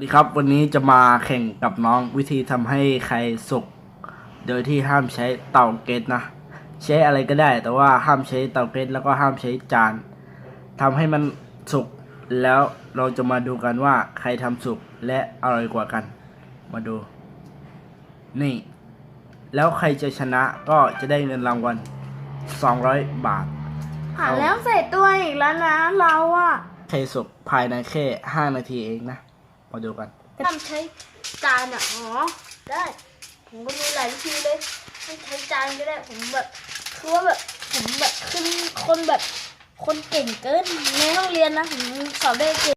สวัสดีครับวันนี้จะมาแข่งกับน้องวิธีทำให้ไข่สุก โดยที่ห้ามใช้เตาเกตนะ ใช้อะไรก็ได้ แต่ว่าห้ามใช้เตาเกตแล้วก็ห้ามใช้จานทำให้มันสุกแล้วเราจะมาดูกันว่าใครทำสุกและอร่อยกว่ากัน มาดู นี่ แล้วใครจะชนะก็จะได้เงินรางวัล200 บาทหาแล้วใส่ตัวอีกแล้วนะเราอะไข่สุกภายในแค่5นาทีเองนะ มาดูกันทำใช้จานอะอ๋อได้ผมก็มีหลายวิธีเลยไม่ใช้จานก็ได้ผมแบบคือว่าแบบผมแบบขึ้นคนแบบคนเก่งเกินในห้องเรียนนะผมสอบได้เก่ง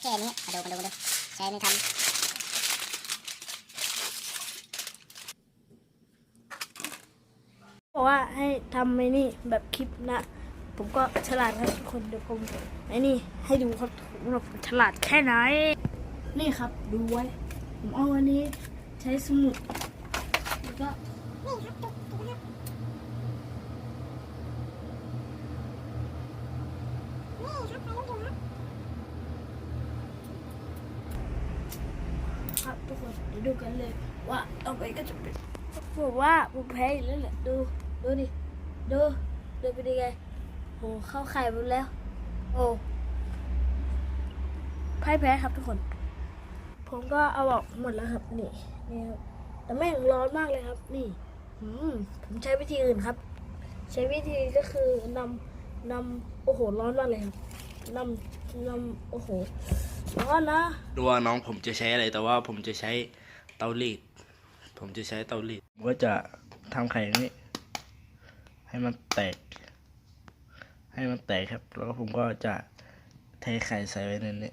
แค่นี้มาดูมาดูมาดูใช้นี่ทบอกว่าให้ทำไอ้นี่แบบคลิปนะ ผมก็ฉลาดครับทุกคนเดี๋ยวผมไอ้นี่ให้ดูครับว่าผมฉลาดแค่ไหน นี่ครับดูไว้ ผมเอาอันนี้ใช้สมุดแล้วก็ครับทุกคนเดี๋ยวดูกันเลยว่าต่อไปก็จะเป็นผมว่าผมแพ้อีกแล้วแหละดูดูดิดูดูเป็นยังไง โหเข้าไข่หมดแล้ว โอ้พ่ายแพ้ครับทุกคน ผมก็เอาออกหมดแล้วครับ นี่นี่ครับแต่แม่งร้อนมากเลยครับ นี่อืมผมใช้วิธีอื่นครับ ใช้วิธีก็คือนำนำโอ้โหร้อนมากเลยครับนำนำโอ้โหร้อนนะดูว่าน้องผมจะใช้อะไรแต่ว่าผมจะใช้เตารีด ผมจะใช้เตารีดผมก็จะทำไข่อย่างนี้ให้มันแตก ให้มันแตกครับ แล้วก็ผมก็จะเทไข่ใส่ไว้ในนี้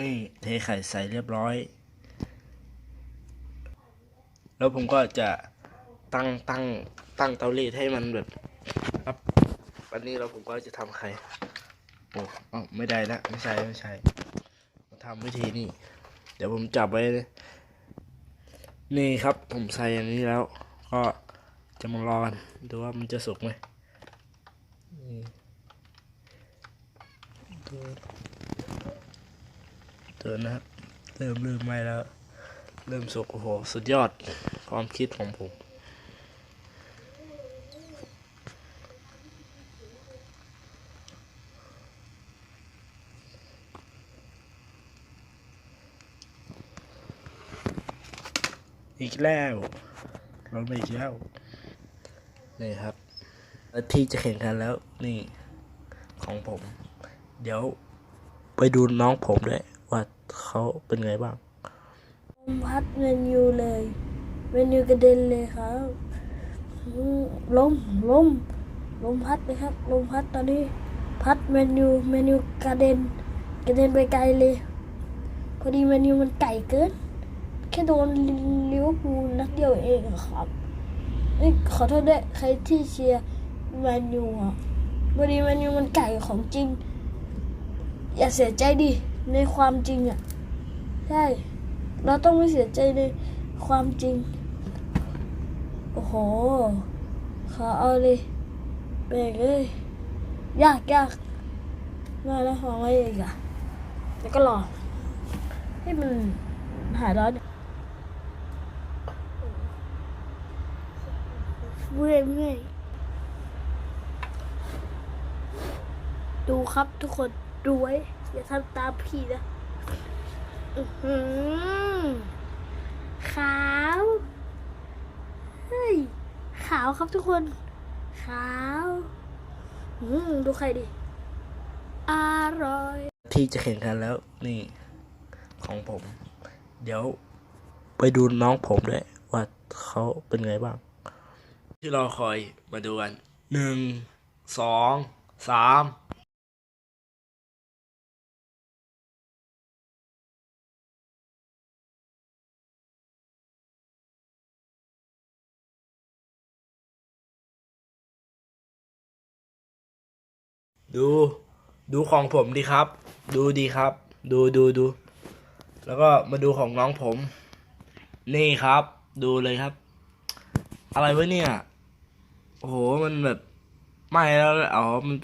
นี่เทไข่ใส่เรียบร้อย แล้วผมก็จะตั้งตั้งตั้งเตารีดให้มันแบบครับวันนี้แล้วผมก็จะทำไข่โอ้อไม่ได้ละไม่ใช่ไม่ใช่มาทำวิธีนี่เดี๋ยวผมจับไว้เลยนี่ครับผมใส่อย่างนี้แล้ว ก็จะมารอกันดูว่ามันจะสุกไหม นี่ดูดูนะครับเริ่มเริ่มไหมแล้ว เริ่มสุกโอ้โห สุดยอดความคิดของผมอีกแล้วเราไม่อีกแล้วนี่ครับ แล้วที่จะแข่งกันแล้วนี่ของผม เดี๋ยวไปดูน้องผมด้วยว่าเขาเป็นไงบ้างลมพัดเมนูเลยเมนูกระเด็นเลยครับอืมลมลมลมพัดเลยครับลมพัดตอนนี้ พัดเมนูเมนูกระเด็นกระเด็นไปไกลเลย พอดีเมนูมันไก่เกิน แค่โดนลิเวอร์พูลนัดเดียวเองครับขอโทษด้วยใครที่เชียร์ แมนยูอะพอดีแมนยูมันไก่ของจริง อย่าเสียใจดิในความจริงอะใช่เราต้องไม่เสียใจในความจริง โอ้โหขอเอาเลยเบรกเลยยากยากมาแล้วของอะไรอีกอะแล้วก็รอให้มันหายร้อนเมื่อยเมื่อย ดูครับทุกคนดูไว้อย่าทำตามพี่นะอื้อหือขาวเฮ้ยขาวครับทุกคน ขาวอืมดูใครดิอร่อย ที่จะแข่งกันแล้วนี่ ของผม เดี๋ยวไปดูน้องผมด้วยว่าเขาเป็นไงบ้าง ที่รอคอยมาดูกันหนึ่งสองสาม ดู ดูของผมดีครับ ดูดีครับ ดูดูดู แล้วก็มาดูของน้องผม นี่ครับ ดูเลยครับ อะไรวะเนี่ย โอ้โห มันแบบ ไม่แล้ว อ๋อ มัน